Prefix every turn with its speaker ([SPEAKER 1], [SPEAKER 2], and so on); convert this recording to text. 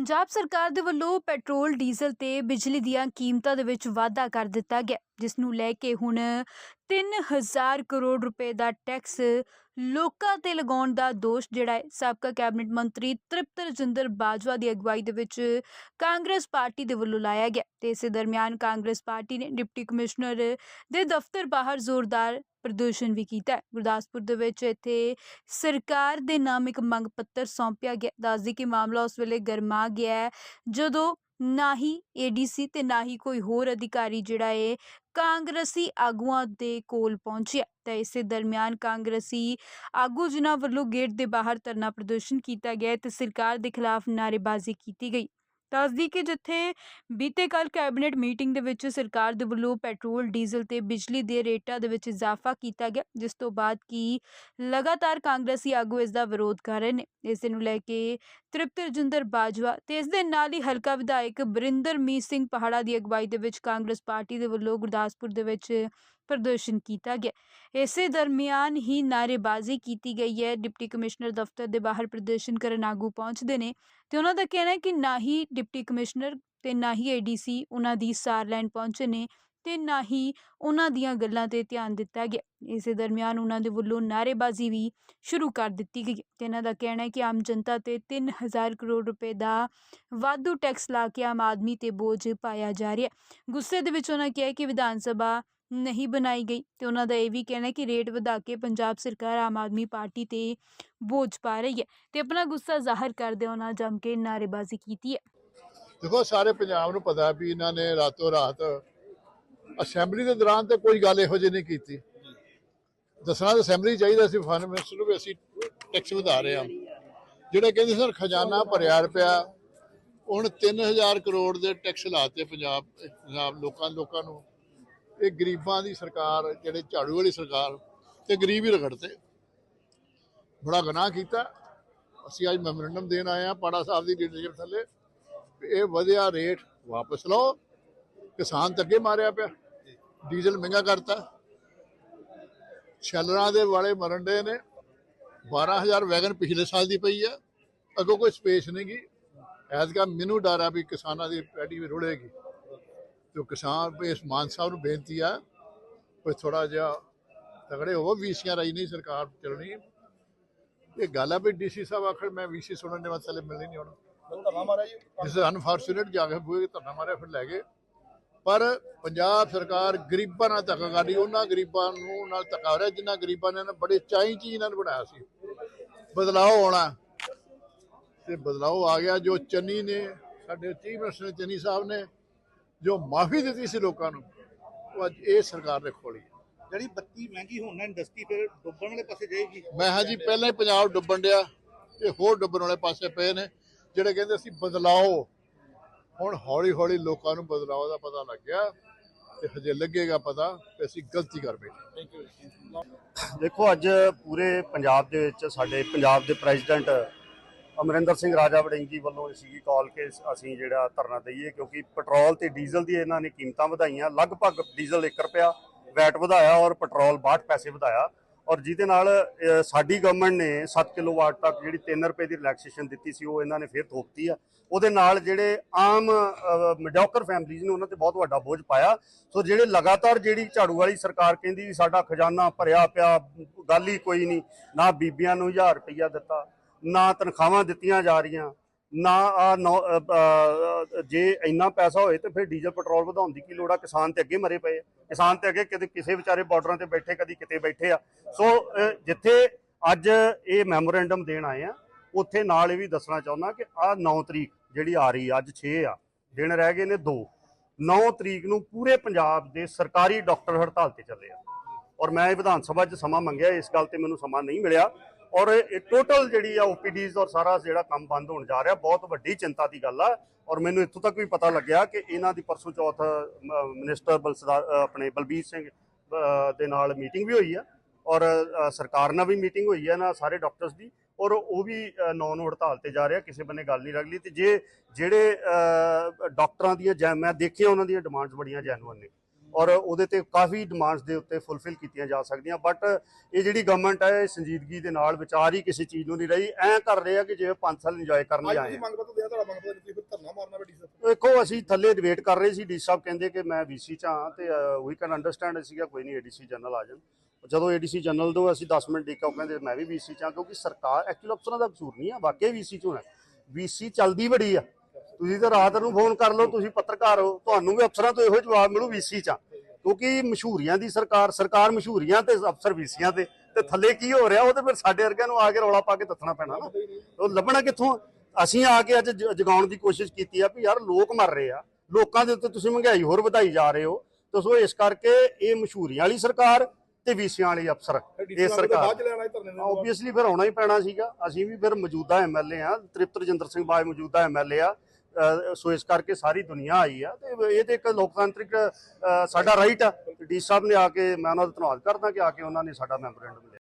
[SPEAKER 1] ਪੰਜਾਬ ਸਰਕਾਰ ਦੇ ਵੱਲੋਂ ਪੈਟਰੋਲ, ਡੀਜ਼ਲ ਤੇ ਬਿਜਲੀ ਦੀਆਂ ਕੀਮਤਾਂ ਦੇ ਵਿੱਚ ਵਾਧਾ ਕਰ ਦਿੱਤਾ ਗਿਆ, ਜਿਸ ਨੂੰ ਲੈ ਕੇ ਹੁਣ 3000 ਕਰੋੜ ਰੁਪਏ ਦਾ ਟੈਕਸ ਲੋਕਾਂ ਤੇ ਲਗਾਉਣ ਦਾ ਦੋਸ਼, ਜਿਹੜਾ ਹੈ, ਸਾਬਕਾ ਕੈਬਨਿਟ ਮੰਤਰੀ ਤ੍ਰਿਪਤ ਰਜਿੰਦਰ ਬਾਜਵਾ ਦੀ ਅਗਵਾਈ ਦੇ ਵਿੱਚ ਕਾਂਗਰਸ ਪਾਰਟੀ ਦੇ ਵੱਲੋਂ ਲਾਇਆ ਗਿਆ ਤੇ ਇਸੇ ਦਰਮਿਆਨ ਕਾਂਗਰਸ ਪਾਰਟੀ ਨੇ ਡਿਪਟੀ ਕਮਿਸ਼ਨਰ ਦੇ ਦਫ਼ਤਰ ਬਾਹਰ ਜ਼ੋਰਦਾਰ ਪ੍ਰਦਰਸ਼ਨ ਵੀ ਕੀਤਾ ਹੈ। ਗੁਰਦਾਸਪੁਰ ਦੇ ਵਿੱਚ ਇੱਥੇ ਸਰਕਾਰ ਦੇ ਨਾਮ ਇੱਕ ਮੰਗ ਪੱਤਰ ਸੌਂਪਿਆ ਗਿਆ ਦੱਸਦੀ ਕਿ ਮਾਮਲਾ ਉਸ ਵੇਲੇ ਗਰਮਾ ਗਿਆ ਜਦੋਂ ਨਾ ਹੀ ਏਡੀਸੀ ਤੇ ਨਾ ਹੀ ਕੋਈ ਹੋਰ ਅਧਿਕਾਰੀ ਜਿਹੜਾ ਹੈ ਕਾਂਗਰਸੀ ਆਗੂਆਂ ਦੇ ਕੋਲ ਪਹੁੰਚਿਆ। ਤਾਂ ਇਸੇ ਦਰਮਿਆਨ ਕਾਂਗਰਸੀ ਆਗੂ ਜਿਨ੍ਹਾਂ ਵੱਲੋਂ ਗੇਟ ਦੇ ਬਾਹਰ ਧਰਨਾ ਪ੍ਰਦਰਸ਼ਨ ਕੀਤਾ ਗਿਆ ਤੇ ਸਰਕਾਰ ਦੇ ਖਿਲਾਫ ਨਾਅਰੇਬਾਜ਼ੀ ਕੀਤੀ ਗਈ। ਦੱਸਦੀ ਕਿ ਜਿੱਥੇ ਬੀਤੇ ਕੱਲ ਕੈਬਨਿਟ ਮੀਟਿੰਗ ਦੇ ਵਿੱਚ ਸਰਕਾਰ ਦੇ ਵੱਲੋਂ ਪੈਟਰੋਲ, ਡੀਜ਼ਲ ਤੇ ਬਿਜਲੀ ਦੇ ਰੇਟਾਂ ਦੇ ਵਿੱਚ ਇਜ਼ਾਫਾ ਕੀਤਾ ਗਿਆ, ਜਿਸ ਤੋਂ ਬਾਅਦ ਕਿ ਲਗਾਤਾਰ ਕਾਂਗਰਸੀ ਆਗੂ ਇਸ ਦਾ ਵਿਰੋਧ ਕਰ ਰਹੇ ਨੇ। ਇਸ ਨੂੰ ਲੈ ਕੇ ਤ੍ਰਿਪਤ ਰਜਿੰਦਰ ਬਾਜਵਾ ਤੇ ਇਸ ਦੇ ਨਾਲ ਹੀ ਹਲਕਾ ਵਿਧਾਇਕ ਬਰਿੰਦਰਮੀਤ ਸਿੰਘ ਪਹਾੜਾ ਦੀ ਅਗਵਾਈ ਦੇ ਵਿੱਚ ਕਾਂਗਰਸ ਪਾਰਟੀ ਦੇ ਵੱਲੋਂ ਗੁਰਦਾਸਪੁਰ ਦੇ ਵਿੱਚ ਪ੍ਰਦਰਸ਼ਨ ਕੀਤਾ ਗਿਆ। ਇਸੇ ਦਰਮਿਆਨ ਹੀ ਨਾਅਰੇਬਾਜ਼ੀ ਕੀਤੀ ਗਈ ਹੈ। ਡਿਪਟੀ ਕਮਿਸ਼ਨਰ ਦਫ਼ਤਰ ਦੇ ਬਾਹਰ ਪ੍ਰਦਰਸ਼ਨ ਕਰਨ ਆਗੂ ਪਹੁੰਚਦੇ ਨੇ ਤੇ ਉਹਨਾਂ ਦਾ ਕਹਿਣਾ ਹੈ ਕਿ ਨਾ ਹੀ ਡਿਪਟੀ ਕਮਿਸ਼ਨਰ ਤੇ ਨਾ ਹੀ ਏਡੀਸੀ ਉਹਨਾਂ ਦੀ ਸਾਰ ਲੈਣ ਪਹੁੰਚੇ ਨੇ। ਤੇ ਨਾ ਹੀ ਉਹਨਾਂ ਦੀਆਂ ਗੱਲਾਂ ਤੇ ਧਿਆਨ ਦਿੱਤਾ ਗਿਆ। ਇਸੇ ਦਰਮਿਆਨ ਉਹਨਾਂ ਦੇ ਵੱਲੋਂ ਨਾਅਰੇਬਾਜ਼ੀ ਵੀ ਸ਼ੁਰੂ ਕਰ ਦਿੱਤੀ ਗਈ ਤੇ ਇਹਨਾਂ ਦਾ ਕਹਿਣਾ ਹੈ ਕਿ ਆਮ ਜਨਤਾ ਤੇ 3000 ਕਰੋੜ ਰੁਪਏ ਦਾ ਵਾਧੂ ਟੈਕਸ ਲਾ ਕੇ ਆਮ ਆਦਮੀ ਤੇ ਬੋਝ ਪਾਇਆ ਜਾ ਰਿਹਾ ਹੈ। ਗੁੱਸੇ ਦੇ ਵਿੱਚ ਉਹਨਾਂ ਕਿਹਾ ਕਿ ਵਿਧਾਨ ਸਭਾ ਨਹੀਂ ਬਣਾਈ ਗਈ ਤੇ ਉਹਨਾਂ ਦਾ ਇਹ ਵੀ ਕਹਿਣਾ ਕਿ ਰੇਟ ਵਧਾ ਕੇ ਪੰਜਾਬ ਸਰਕਾਰ ਆਮ ਆਦਮੀ ਪਾਰਟੀ ਤੇ ਬੋਝ ਪਾ ਰਹੀ ਹੈ ਤੇ ਆਪਣਾ ਗੁੱਸਾ ਜ਼ਾਹਰ ਕਰਦੇ ਉਹਨਾਂ ਜੰਮ ਕੇ ਨਾਅਰੇਬਾਜ਼ੀ ਕੀਤੀ ਹੈ।
[SPEAKER 2] ਦੇਖੋ, ਸਾਰੇ ਪੰਜਾਬ ਨੂੰ ਪਤਾ ਵੀ ਇਹਨਾਂ ਨੇ ਰਾਤੋਂ ਰਾਤ ਅਸੈਂਬਲੀ ਦੇ ਦੌਰਾਨ ਤੇ ਕੋਈ ਗੱਲ ਇਹੋ ਜਿਹੀ ਨਹੀਂ ਕੀਤੀ। ਦੱਸਣਾ ਤਾਂ ਅਸੈਂਬਲੀ ਚਾਹੀਦਾ ਸੀ ਫਾਈਨ ਮਿਨਿਸਟਰ ਨੂੰ ਵੀ ਅਸੀਂ ਟੈਕਸ ਵਧਾ ਰਹੇ ਹਾਂ। ਜਿਹੜੇ ਕਹਿੰਦੇ ਸਰ ਖਜ਼ਾਨਾ ਭਰਿਆ ਰੁਪਿਆ ਹੁਣ 3000 ਕਰੋੜ ਦੇ ਟੈਕਸ ਲਾਤੇ ਪੰਜਾਬ ਪੰਜਾਬ ਲੋਕਾਂ ਲੋਕਾਂ ਨੂੰ। ਇਹ ਗਰੀਬਾਂ ਦੀ ਸਰਕਾਰ, ਜਿਹੜੇ ਝਾੜੂ ਵਾਲੀ ਸਰਕਾਰ, ਤੇ ਗਰੀਬ ਹੀ ਰਗੜਤੇ ਬੜਾ ਗੁਨਾਹ ਕੀਤਾ। ਅਸੀਂ ਅੱਜ ਮੈਮੋਰੰਡਮ ਦੇਣ ਆਏ ਆ ਪਾੜਾ ਸਾਹਿਬ ਦੀ ਲੀਡਰਸ਼ਿਪ ਥੱਲੇ। ਵੀ ਇਹ ਵਧਿਆ ਰੇਟ ਵਾਪਸ ਲਓ। ਕਿਸਾਨ ਤਾਂ ਅੱਗੇ ਮਾਰਿਆ ਪਿਆ। ਡੀਜ਼ਲ ਮਹਿੰਗਾ ਕਰਤਾ। ਛੱਲਰਾਂ ਦੇ ਵਾਲੇ ਮਰਨ ਦੇ ਨੇ। 12000 ਵੈਗਨ ਪਿਛਲੇ ਸਾਲ ਦੀ ਪਈ ਆ। ਅੱਗੋਂ ਕੋਈ ਸਪੇਸ ਨਹੀਂ ਗੀ। ਐਤਕਾ ਮੈਨੂੰ ਡਰ ਆ ਵੀ ਕਿਸਾਨਾਂ ਦੀ ਪੈੜੀ ਵੀ ਰੁੜੇਗੀ ਜੋ ਕਿਸਾਨ ਇਸ ਮਾਨ ਸਾਹਿਬ ਨੂੰ ਬੇਨਤੀ ਆ ਕੋਈ ਥੋੜਾ ਜਿਹਾ ਤਗੜੇ ਹੋਵੋ। ਵੀਸੀਆਂ ਰਾਈ ਨਹੀਂ ਸਰਕਾਰ ਚੱਲਣੀ। ਇਹ ਗੱਲ ਆ ਵੀ ਡੀਸੀ ਸਾਹਿਬ ਆਖਰ ਮੈਂ ਵੀਸੀ ਸੁਣਨ ਦੇ ਮਸਲੇ ਮਿਲਣੀ ਨਹੀਂ ਹੁਣ। ਜਿਸ ਅਨਫੋਰਚੂਨੇਟ ਜਾ ਕੇ ਤੇ ਧਰਨਾ ਮਾਰਿਆ ਫਿਰ ਲੈ ਗਏ। ਪਰ ਪੰਜਾਬ ਸਰਕਾਰ ਗਰੀਬਾਂ ਨਾਲ ਧੱਕਾ ਕਰਦੀ ਉਹਨਾਂ ਗਰੀਬਾਂ ਨੂੰ ਨਾਲ ਧੱਕਾ ਹੋ ਰਿਹਾ ਜਿਨ੍ਹਾਂ ਗਰੀਬਾਂ ਨੇ ਬੜੇ ਚਾਈ ਚੀਜ਼ ਇਹਨਾਂ ਨੂੰ ਬਣਾਇਆ ਸੀ। ਬਦਲਾਅ ਆਉਣਾ ਤੇ ਬਦਲਾਅ ਆ ਗਿਆ ਜੋ ਚੰਨੀ ਨੇ ਸਾਡੇ ਚੀਫ ਮਿਨਿਸਟਰ ਚੰਨੀ ਸਾਹਿਬ ਨੇ ਜੋ ਮਾਫੀ ਦਿੱਤੀ ਸੀ ਲੋਕਾਂ ਨੂੰ ਉਹ ਅੱਜ ਇਹ ਸਰਕਾਰ ਨੇ ਖੋਲੀ।
[SPEAKER 3] ਜਿਹੜੀ ਬੱਤੀ ਮਹਿੰਗੀ ਹੋਣ ਇੰਡਸਟਰੀ ਫਿਰ ਡੁੱਬਣ ਵਾਲੇ ਪਾਸੇ ਜਾਏਗੀ?
[SPEAKER 2] ਮੈਂ ਹਾਂ ਜੀ ਪਹਿਲਾਂ ਹੀ ਪੰਜਾਬ ਡੁੱਬਣ ਡਿਆ ਇਹ ਹੋਰ ਡੁੱਬਣ ਵਾਲੇ ਪਾਸੇ ਪਏ ਨੇ ਜਿਹੜੇ ਕਹਿੰਦੇ ਅਸੀਂ ਬਦਲਾਓ ਹੁਣ ਹੌਲੀ ਹੌਲੀ ਲੋਕਾਂ ਨੂੰ ਬਦਲਾਓ ਦਾ ਪਤਾ ਲੱਗ ਗਿਆ ਤੇ ਹਜੇ ਲੱਗੇਗਾ ਪਤਾ ਕਿ ਅਸੀਂ ਗਲਤੀ ਕਰ ਬੈਠੇ
[SPEAKER 4] ਦੇਖੋ ਅੱਜ ਪੂਰੇ ਪੰਜਾਬ ਦੇ ਵਿੱਚ ਸਾਡੇ ਪੰਜਾਬ ਦੇ ਪ੍ਰੈਜ਼ੀਡੈਂਟ ਅਮਰਿੰਦਰ ਸਿੰਘ ਰਾਜਾ ਵੜਿੰਗੀ ਵੱਲੋਂ ਸੀਗੀ ਕਾਲ ਕਿ ਅਸੀਂ ਜਿਹੜਾ ਧਰਨਾ ਦਈਏ ਕਿਉਂਕਿ ਪੈਟਰੋਲ ਤੇ ਡੀਜ਼ਲ ਦੀ ਇਹਨਾਂ ਨੇ ਕੀਮਤਾਂ ਵਧਾਈਆਂ। ਲਗਭਗ ਡੀਜ਼ਲ 1 ਰੁਪਿਆ ਵੈਟ ਵਧਾਇਆ ਔਰ ਪੈਟਰੋਲ 62 ਪੈਸੇ ਵਧਾਇਆ। ਔਰ ਜਿਹਦੇ ਨਾਲ ਸਾਡੀ ਗਵਰਨਮੈਂਟ ਨੇ 7 ਕਿਲੋਵਾਟ ਤੱਕ ਜਿਹੜੀ 3 ਰੁਪਏ ਦੀ ਰਿਲੈਕਸੇਸ਼ਨ ਦਿੱਤੀ ਸੀ, ਉਹ ਇਹਨਾਂ ਨੇ ਫਿਰ ਥੋਪਤੀ ਆ। ਉਹਦੇ ਨਾਲ ਜਿਹੜੇ ਆਮ ਮਿਡਿਓਕਰ ਫੈਮਲੀਜ਼ ਨੇ, ਉਹਨਾਂ ਤੇ ਬਹੁਤ ਵੱਡਾ ਬੋਝ ਪਾਇਆ। ਸੋ ਜਿਹੜੇ ਲਗਾਤਾਰ ਜਿਹੜੀ ਝਾੜੂ ਵਾਲੀ ਸਰਕਾਰ ਕਹਿੰਦੀ ਵੀ ਸਾਡਾ ਖਜ਼ਾਨਾ ਭਰਿਆ ਪਿਆ, ਗੱਲ ਹੀ ਕੋਈ ਨਹੀਂ, ਨਾ ਬੀਬੀਆਂ ਨੂੰ 1000 ਰੁਪਈਆ ਦਿੱਤਾ, ਨਾ ਤਨਖਾਹਾਂ ਦਿੱਤੀਆਂ ਜਾ ਰਹੀਆਂ। ਨਾ ਆ ਜੇ ਇੰਨਾ ਪੈਸਾ ਹੋਏ ਤੇ ਫਿਰ ਡੀਜ਼ਲ ਪੈਟਰੋਲ ਵਧਾਉਣ ਦੀ ਕੀ ਲੋੜ ਆ? ਕਿਸਾਨ ਤੇ ਅੱਗੇ ਮਰੇ ਪਏ ਆ। ਕਿਸਾਨ ਤੇ ਅੱਗੇ ਕਿਤੇ ਕਿਸੇ ਵਿਚਾਰੇ ਬਾਰਡਰਾਂ ਤੇ ਬੈਠੇ ਕਦੀ ਕਿਤੇ ਬੈਠੇ ਆ। ਸੋ ਜਿੱਥੇ ਅੱਜ ਇਹ ਮੈਮੋਰੈਂਡਮ ਦੇਣ ਆਏ ਆ ਉੱਥੇ ਨਾਲ ਇਹ ਵੀ ਦੱਸਣਾ ਚਾਹੁੰਦਾ ਕਿ ਆ 9 ਤਰੀਕ ਜਿਹੜੀ ਆ ਰਹੀ ਆ, ਅੱਜ 6 ਆ ਦਿਨ ਰਹਿ ਗਏ ਨੇ 2 9 ਤਰੀਕ ਨੂੰ ਪੂਰੇ ਪੰਜਾਬ ਦੇ ਸਰਕਾਰੀ ਡਾਕਟਰ ਹੜਤਾਲ ਤੇ ਚੱਲੇ ਆ। ਔਰ ਮੈਂ ਇਹ ਵਿਧਾਨ ਸਭਾ 'ਚ ਸਮਾਂ ਮੰਗਿਆ ਇਸ ਗੱਲ ਤੇ ਮੈਨੂੰ ਸਮਾਂ ਨਹੀਂ ਮਿਲਿਆ। ਔਰ ਇਹ ਟੋਟਲ ਜਿਹੜੀ ਆ ਓਪੀਡੀਜ਼ ਔਰ ਸਾਰਾ ਜਿਹੜਾ ਕੰਮ ਬੰਦ ਹੋਣ ਜਾ ਰਿਹਾ ਬਹੁਤ ਵੱਡੀ ਚਿੰਤਾ ਦੀ ਗੱਲ ਆ। ਔਰ ਮੈਨੂੰ ਇੱਥੋਂ ਤੱਕ ਵੀ ਪਤਾ ਲੱਗਿਆ ਕਿ ਇਹਨਾਂ ਦੀ ਪਰਸੋਂ ਚੌਥ ਮ- ਮਿਨਿਸਟਰ ਬਲਸਦਾਰ ਆਪਣੇ ਬਲਬੀਰ ਸਿੰਘ ਦੇ ਨਾਲ ਮੀਟਿੰਗ ਵੀ ਹੋਈ ਆ। ਔਰ ਸਰਕਾਰ ਨਾਲ ਵੀ ਮੀਟਿੰਗ ਹੋਈ ਹੈ ਨਾ ਸਾਰੇ ਡਾਕਟਰਸ ਦੀ। ਔਰ ਉਹ ਵੀ ਅ, ਨੂੰ ਹੜਤਾਲ ਤੇ ਜਾ ਰਿਹਾ ਕਿਸੇ ਬੰਨੇ ਗੱਲ ਨਹੀਂ ਰਗਲੀ ਤੇ ਜੇ ਜਿਹੜੇ ਅ, ਡਾਕਟਰਾਂ ਦੀਆਂ ਜੈ- ਮੈਂ ਦੇਖਿਆ ਉਹਨਾਂ ਦੀਆਂ ਡਿਮਾਂਡਸ ਬੜੀਆਂ ਜੈਨੂਅਨ ਨੇ। ਔਰ ਉਹਦੇ ਤੇ ਕਾਫੀ ਡਿਮਾਂਡਸ ਦੇ ਉੱਤੇ ਫੁੱਲਫਿਲ ਕੀਤੀਆਂ ਜਾ ਸਕਦੀਆਂ। ਬਟ ਇਹ ਜਿਹੜੀ ਗਵਰਨਮੈਂਟ ਹੈ ਇਹ ਸੰਜੀਦਗੀ ਦੇ ਨਾਲ ਵਿਚਾਰ ਹੀ ਕਿਸੇ ਚੀਜ਼ ਨੂੰ ਨਹੀਂ ਰਹੀ। ਐਂ ਕਰ ਰਹੇ ਆ ਕਿ ਜਿਵੇਂ 5 ਸਾਲ ਇੰਜੋਏ ਕਰਨ ਆਏ
[SPEAKER 5] ਤੁਸੀਂ
[SPEAKER 4] ਆ।
[SPEAKER 5] ਮੰਗ ਪੱਤਰ ਦਿਆ ਤੁਹਾਡਾ ਮੰਗ ਪੱਤਰ ਨਹੀਂ ਤੁਸੀਂ ਫਿਰ ਧਰਨਾ ਮਾਰਨਾ ਬੈਠੀ ਸਰ
[SPEAKER 4] ਦੇਖੋ ਅਸੀਂ ਥੱਲੇ ਡਿਬੇਟ ਕਰ ਰਹੇ ਸੀ। ਡੀ ਸਾਹਿਬ ਕਹਿੰਦੇ ਕਿ ਮੈਂ ਵੀਸੀ ਚ ਹਾਂ ਤੇ ਵੀ ਕੈਨ ਅੰਡਰਸਟੈਂਡ ਸੀਗਾ ਕੋਈ ਨਹੀਂ ਏਡੀਸੀ ਜਨਰਲ ਆ ਜਾਣ। ਜਦੋਂ ਏਡੀਸੀ ਜਨਰਲ ਤੋਂ ਅਸੀਂ 10 ਮਿੰਟ ਉਹ ਕਹਿੰਦੇ ਮੈਂ ਵੀ ਵੀਸੀ ਚ ਹਾਂ ਕਿਉਂਕਿ ਸਰਕਾਰ ਐਕਚੁਅਲ ਅਫਸਰਾਂ ਦਾ ਕਸੂਰ ਨਹੀਂ ਆ ਵਾਕਈ ਵੀਸੀ ਚ ਹੋਣਾ। ਵੀਸੀ ਚੱਲਦੀ ਬੜੀ ਆ। ਤੁਸੀਂ ਤਾਂ ਰਾਤ ਨੂੰ ਫੋਨ ਕਰ ਲਓ ਤੁਸੀਂ ਪੱਤਰਕਾਰ ਹੋ। ਤੁਹਾਨੂੰ ਵੀ ਅਫਸਰਾਂ ਤੋਂ ਇਹੋ ਜਵਾਬ ਮਿਲੂ ਵੀਸੀ ਚ। ਕਿਉਂਕਿ ਮਸ਼ਹੂਰੀਆਂ ਦੀ ਸਰਕਾਰ ਸਰਕਾਰ ਮਸ਼ਹੂਰੀਆਂ ਤੇ ਅਫਸਰ ਵੀਸੀਆਂ ਤੇ ਤੇ ਥੱਲੇ ਕੀ ਹੋ ਰਿਹਾ ਉਹ ਤੇ ਫਿਰ ਸਾਡੇ ਵਰਗਿਆਂ ਨੂੰ ਆ ਕੇ ਰੌਲਾ ਪਾ ਕੇ ਦੱਸਣਾ ਪੈਣਾ ਨਾ। ਉਹ ਲੱਭਣਾ ਕਿੱਥੋਂ? ਅਸੀਂ ਆ ਕੇ ਅੱਜ ਜਗਾਉਣ ਦੀ ਕੋਸ਼ਿਸ਼ ਕੀਤੀ ਆ ਵੀ ਯਾਰ ਲੋਕ ਮਰ ਰਹੇ ਆ। ਲੋਕਾਂ ਦੇ ਉੱਤੇ ਤੁਸੀਂ ਮਹਿੰਗਾਈ ਹੋਰ ਵਧਾਈ ਜਾ ਰਹੇ ਹੋ। ਤੇ ਸੋ ਇਸ ਕਰਕੇ ਇਹ ਮਸ਼ਹੂਰੀਆਂ ਵਾਲੀ ਸਰਕਾਰ ਤੇ ਵੀਸੀਆਂ ਵਾਲੀ ਅਫਸਰ। ਇਹ ਸਰਕਾਰ। ਆਬਵੀਅਸਲੀ ਫਿਰ ਆਉਣਾ ਹੀ ਪੈਣਾ ਸੀਗਾ। ਅਸੀਂ ਵੀ ਫਿਰ ਮੌਜੂਦਾ ਐਮਐਲਏ ਆ। ਤ੍ਰਿਪਤ ਰਜਿੰਦਰ ਸਿੰਘ ਬਾਜ ਮੌਜੂਦਾ ਐਮਐਲਏ ਆ। ਸੋ ਇਸ ਕਰਕੇ ਸਾਰੀ ਦੁਨੀਆ ਆਈ ਆ ਤੇ ਇਹ ਤੇ ਇੱਕ ਲੋਕਤਾਂਤਰਿਕ ਸਾਡਾ ਰਾਈਟ ਆ। ਡੀ ਸਾਹਿਬ ਨੇ ਆ ਕੇ ਮੈਂ ਉਹਨਾਂ ਦਾ ਧੰਨਵਾਦ ਕਰਦਾ ਕਿ ਆ ਕੇ ਉਹਨਾਂ ਨੇ ਸਾਡਾ ਮੈਮੋਰੈਂਡਮ ਲਿਆ